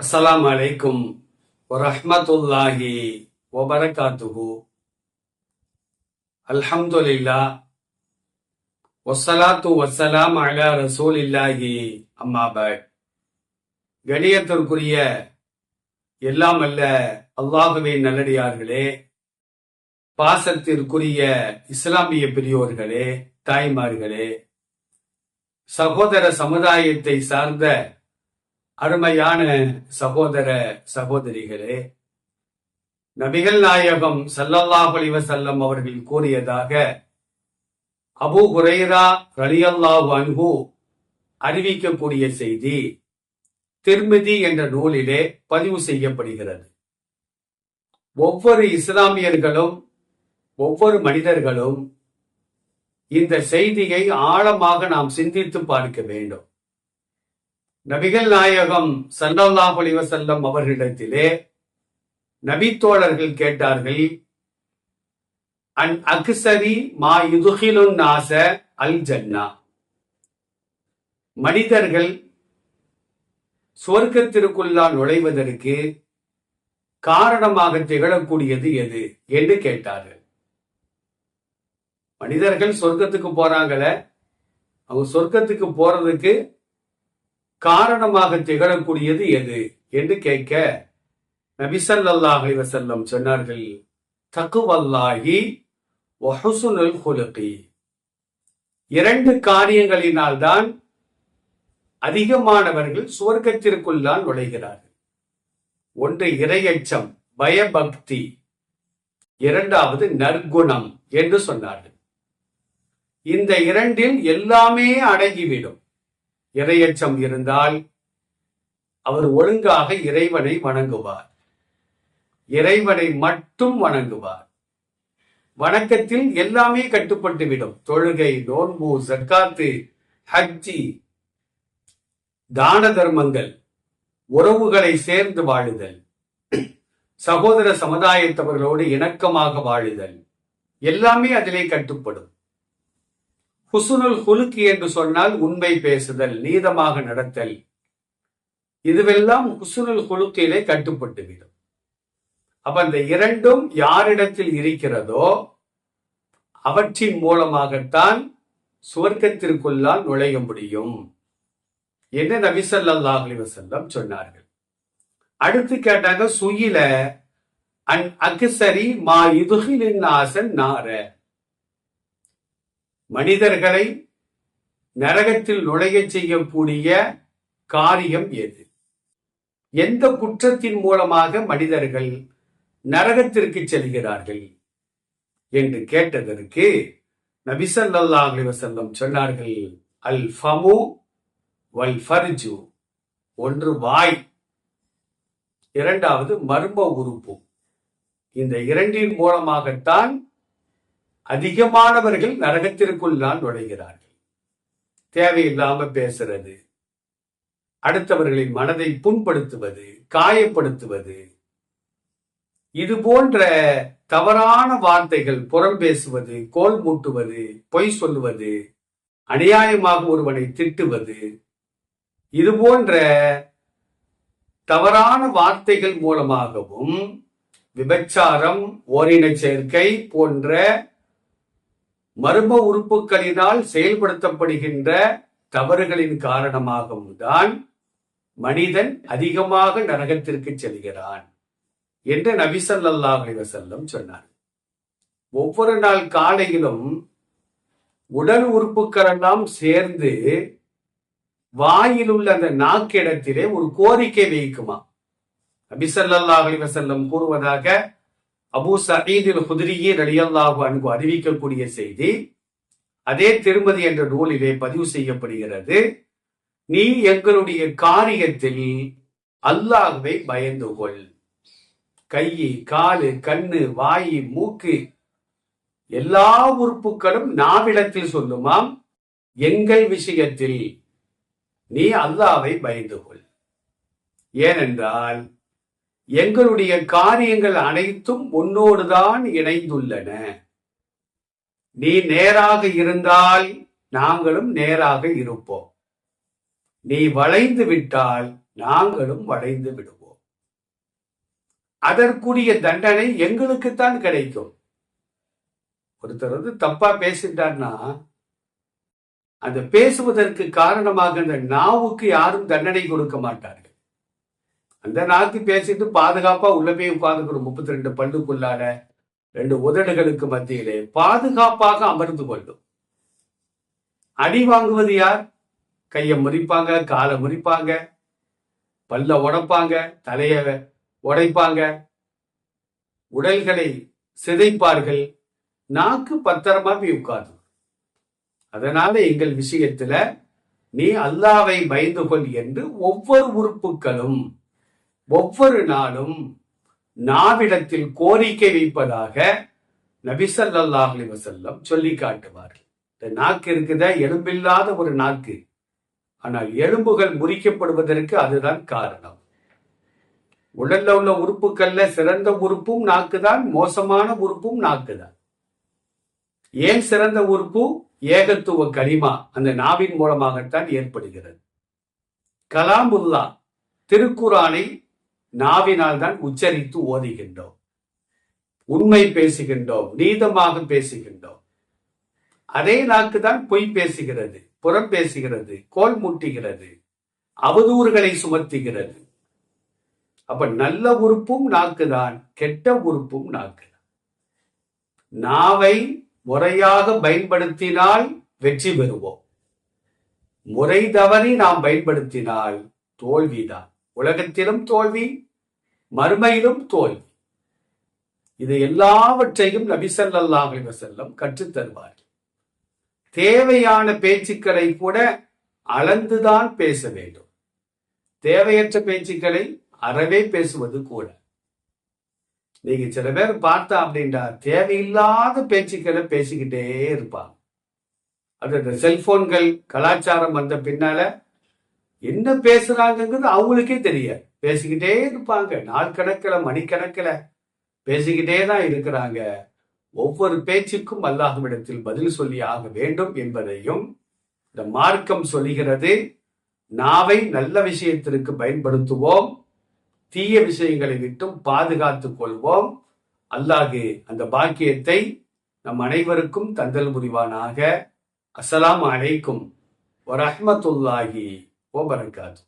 அஸ்லாம் அலைக்கும் வரஹ்மத்துல்லாஹி வபரகாத்துஹு. அல்ஹம்துலில்லா வஸ்ஸலாத்து வசலாம் அலா ரசூலில்லாஹி. இல்லாஹி அம்மாபட் கணியத்திற்குரிய எல்லாம் அல்ல அல்லாஹுவே நல்லடியார்களே. பாசத்திற்குரிய இஸ்லாமிய பெரியோர்களே தாய்மார்களே. சகோதர சமுதாயத்தை சார்ந்த அருமையான சகோதர சகோதரிகளே நபிகள் நாயகம் ஸல்லல்லாஹு அலைஹி அவர்கள் கூறியதாக அபு ஹுரைரா ரலியல்லாஹு அன்பு அறிவிக்கக்கூடிய செய்தி திருமிதி என்ற நூலிலே பதிவு செய்யப்படுகிறது. ஒவ்வொரு இஸ்லாமியர்களும் ஒவ்வொரு மனிதர்களும் இந்த செய்தியை ஆழமாக நாம் சிந்தித்து பார்க்க வேண்டும். நபிகள் நாயகம் ஸல்லல்லாஹு செல்லம் அவர்களிடத்திலே நபித்தோழர்கள் கேட்டார்கள் அன் அக்சரி மா யுதுகிலுன் நாச அல் ஜன்னா? மனிதர்கள் சுவர்க்கத்திற்குள்ளா நுழைவதற்கு காரணமாக திகழக்கூடியது எது என்று கேட்டார்கள். மனிதர்கள் சொர்க்கத்துக்கு போறாங்கள அவங்க சொர்க்கத்துக்கு போறதுக்கு காரணமாக திகழக்கூடியது எது என்று கேட்க நபிசல்லாஹ் வசல்லம் சொன்னார்கள் தக்குவல்லாகி வஹுசுனுல் குலுகி இரண்டு காரியங்களினால்தான் அதிகமானவர்கள் சுவர்க்கத்திற்குள்ளால் நுழைகிறார்கள். ஒன்று இரையச்சம் பயபக்தி இரண்டாவது நற்குணம் என்று சொன்னார்கள். இந்த இரண்டில் எல்லாமே அடங்கிவிடும். இரையச்சம் இருந்தால் அவர் ஒழுங்காக இறைவனை வணங்குவார். இறைவனை மட்டும் வணங்குவார். வணக்கத்தில் எல்லாமே கட்டுப்பட்டுவிடும். தொழுகை நோன்பு ஜக்காத்து ஹஜ்ஜி தான தர்மங்கள் உறவுகளை சேர்ந்து வாழுதல் சகோதர சமுதாயத்தவர்களோடு இணக்கமாக வாழுதல் எல்லாமே அதிலே கட்டுப்படும். ஹுசுனுல் ஹுலுக்கு என்று சொன்னால் உண்மை பேசுதல் நீதமாக நடத்தல். இதுவெல்லாம் ஹுசுனுல் ஹுலுக்கிலே கட்டுப்பட்டுவிடும் அப்ப அந்த இரண்டும் யாரிடத்தில் இருக்கிறதோ அவற்றின் மூலமாகத்தான் சுவர்க்கத்திற்குள்ளால் நுழைய முடியும் என்ன நபிசல்லாஹ் அலி வசல்லம் சொன்னார்கள். அடுத்து கேட்டாங்க சுயில அன் அக்சரி மா இதுகிலின் ஆசன் நார. மனிதர்களை நரகத்தில் நுழையச் செய்யக்கூடிய காரியம் எது? எந்த குற்றத்தின் மூலமாக மனிதர்கள் நரகத்திற்கு செல்கிறார்கள் என்று கேட்டதற்கு நபிசல்லா அலிவசல்லம் சொன்னார்கள் அல் ஃபமு வல் ஃபர்ஜு ஒன்று வாய் இரண்டாவது மர்ம உறுப்பு. இந்த இரண்டின் மூலமாகத்தான் அதிகமானவர்கள் நரகத்திற்குள் தான் நுழைகிறார்கள். தேவையில்லாம பேசுறது அடுத்தவர்களின் மனதை புண்படுத்துவது காயப்படுத்துவது இது போன்ற தவறான வார்த்தைகள் புறம் பேசுவது கோல் மூட்டுவது பொய் சொல்லுவது அநியாயமாக ஒருவனை திட்டுவது இது போன்ற தவறான வார்த்தைகள் மூலமாகவும் விபச்சாரம் ஓரின சேர்க்கை போன்ற மர்ம உறுப்புகளினால் செயல்படுத்தப்படுகின்ற தவறுகளின் காரணமாகவும் தான் மனிதன் அதிகமாக நரகத்திற்கு செல்கிறான் என்று நபிசல்லாஹ் செல்லம் சொன்னார். ஒவ்வொரு நாள் காலையிலும் உடல் உறுப்புகள் எல்லாம் சேர்ந்து வாயில் உள்ள அந்த நாக்கிடத்திலே ஒரு கோரிக்கை வைக்குமா நபிசல்லாஹ் செல்லம் கூறுவதாக அபு சயீதில் குதிரியே ரலியல்லாஹு அன்பு அறிவிக்கக்கூடிய செய்தி அதே திருமதி என்ற நூலிலே பதிவு செய்யப்படுகிறது. நீ எங்களுடைய காரியத்தில் அல்லாஹுவை பயந்து கொள். கை காலு கண்ணு வாய் மூக்கு எல்லா உறுப்புகளும் நாவிடத்தில் சொல்லுமாம். எங்கள் விஷயத்தில் நீ அல்லாவை பயந்து கொள். ஏனென்றால் எங்களுடைய காரியங்கள் அனைத்தும் உன்னோடுதான் இணைந்துள்ளன. நீ நேராக இருந்தால் நாங்களும் நேராக இருப்போம். நீ வளைந்து விட்டால் நாங்களும் வளைந்து விடுவோம். அதற்குரிய தண்டனை எங்களுக்குத்தான் கிடைக்கும். ஒருத்தர் வந்து தப்பா பேசிட்டார்னா அந்த பேசுவதற்கு காரணமாக அந்த நாவுக்கு யாரும் தண்டனை கொடுக்க மாட்டார். அந்த நாக்கு பேசிட்டு பாதுகாப்பா உள்ள போய் உட்கார்ந்துக்கிறோம் முப்பத்தி ரெண்டு பல்லுக்குள்ளால ரெண்டு உதடுகளுக்கு மத்தியிலே பாதுகாப்பாக அமர்ந்து கொள்ளும். அடி வாங்குவது யார்? கையை முறிப்பாங்க காலை முறிப்பாங்க பல்ல உடைப்பாங்க தலைய உடைப்பாங்க. உடல்களை சிதைப்பார்கள். நாக்கு பத்திரமா போய் உட்கார்ந்து. அதனால எங்கள் விஷயத்துல நீ அல்லாவை பயந்து கொள் என்று ஒவ்வொரு உறுப்புகளும் ஒவ்வொரு நாளும் நாவிடத்தில் கோரிக்கை வைப்பதாக நபிசல்லாஹ் வசல்லம் சொல்லி காட்டுவார்கள். இந்த நாக்கு இருக்குத? எலும்பில்லாத ஒரு நாக்கு. ஆனால் எலும்புகள் முறிக்கப்படுவதற்கு அதுதான் காரணம். உடல்ல உள்ள உறுப்புகள்ல சிறந்த உறுப்பும் நாக்குதான் மோசமான உறுப்பும் நாக்குதான். ஏன் சிறந்த உறுப்பு? ஏகத்துவ கரிமா அந்த நாவின் மூலமாகத்தான் ஏற்படுகிறது. கலாமுல்லா திருக்குறானை நாவினால் தான் உச்சரித்து ஓதுகின்றோம். உண்மை பேசுகின்றோம். நீதமாக பேசுகின்றோம். அதே நாக்கு தான் பொய் பேசுகிறது புறம் பேசுகிறது கோல் முட்டுகிறது அவதூறுகளை சுமத்துகிறது. அப்ப நல்ல உறுப்பும் நாக்குதான் கெட்ட உறுப்பும் நாக்கு நாவை முறையாக பயன்படுத்தினால் வெற்றி பெறுவோம். முறை தவறி நாம் பயன்படுத்தினால் தோல்விதான். உலகத்திலும் தோல்வி மறுமையிலும் தோல்வி. இது எல்லாவற்றையும் நபிசல்லாஹ் செல்லம் கற்றுத் தருவார் தேவையான பேச்சுக்களை கூட அளந்துதான் பேச வேண்டும். தேவையற்ற பேச்சுக்களை அறவே பேசுவது கூட. நீங்க சில பேர் பார்த்தா அப்படின்டா தேவையில்லாத பேச்சுக்களை பேசிக்கிட்டே இருப்பாங்க. அது இந்த செல்போன்கள் கலாச்சாரம் வந்த பின்னால என்ன பேசுறாங்கிறது அவங்களுக்கே தெரியாது பேசிக்கிட்டே இருப்பாங்க. நாள் கணக்கில் மணிக்கணக்கில் பேசிக்கிட்டே தான் இருக்கிறாங்க. ஒவ்வொரு பேச்சுக்கும் அல்லாஹுவிடத்தில் பதில் சொல்லி ஆக வேண்டும் என்பதையும் இந்த மார்க்கம் சொல்லுகிறது. நாவை நல்ல விஷயத்திற்கு பயன்படுத்துவோம். தீய விஷயங்களை விட்டும் பாதுகாத்துக் கொள்வோம். அல்லாஹு அந்த பாக்கியத்தை நம் அனைவருக்கும் தந்தல் புரிவானாக. அஸ்லாம் அலைக்கும். வரஹ்மத்துல்லாஹி wabarakatu